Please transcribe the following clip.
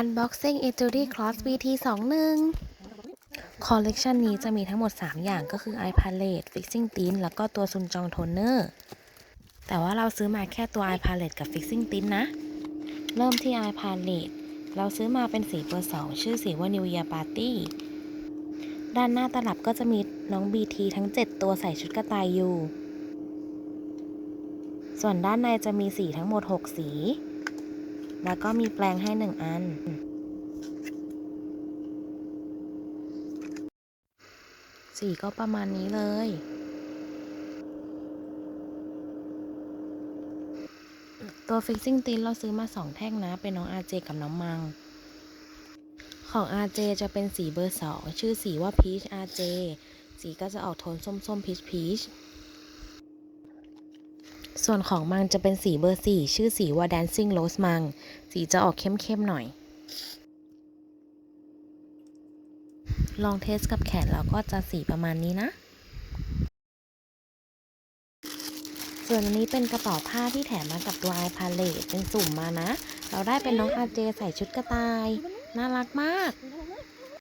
Unboxing e t u d y Cross VT 21คอลเลกชันนี้จะมีทั้งหมด 3 อย่างก็คือ Eye Palette Fixing Tint แล้วก็ตัวซุนจองโทนเนอร์แต่ว่าเราซื้อมาแค่ตัว Eye Palette กับ Fixing Tint นะ เริ่มที่ Eye Palette เราซื้อมาเป็นสีเบอร์ 2 ชื่อสีว่า New Year Party ด้านหน้าตลับก็จะมีน้อง BT ทั้ง 7 ตัวใส่ชุดกระต่ายอยู่ ส่วนด้านในจะมีสีทั้งหมด 6 สี แล้วก็มีแปลงให้1อัน สีก็ประมาณนี้เลย ตัว Fixing Tint เราซื้อมา2แท่งนะ เป็นน้อง RJ กับน้องมัง ของ RJ จะเป็นสีเบอร์2ชื่อสีว่า Peach RJ สีก็จะออกโทนส้มๆ Peach Peach ส่วนของมังจะเป็นสีเบอร์4ชื่อสีว่า Dancing Rose มัง สีจะออกเข้มๆหน่อย ลองเทสกับแขนแล้วก็จะสีประมาณนี้นะ ส่วนอันนี้เป็นกระเป๋าผ้าที่แถมมากับตัว i p a l e t เป็นสุ่มมานะ เราได้เป็นน้องอาเจใส่ชุดกระต่าย น่ารักมาก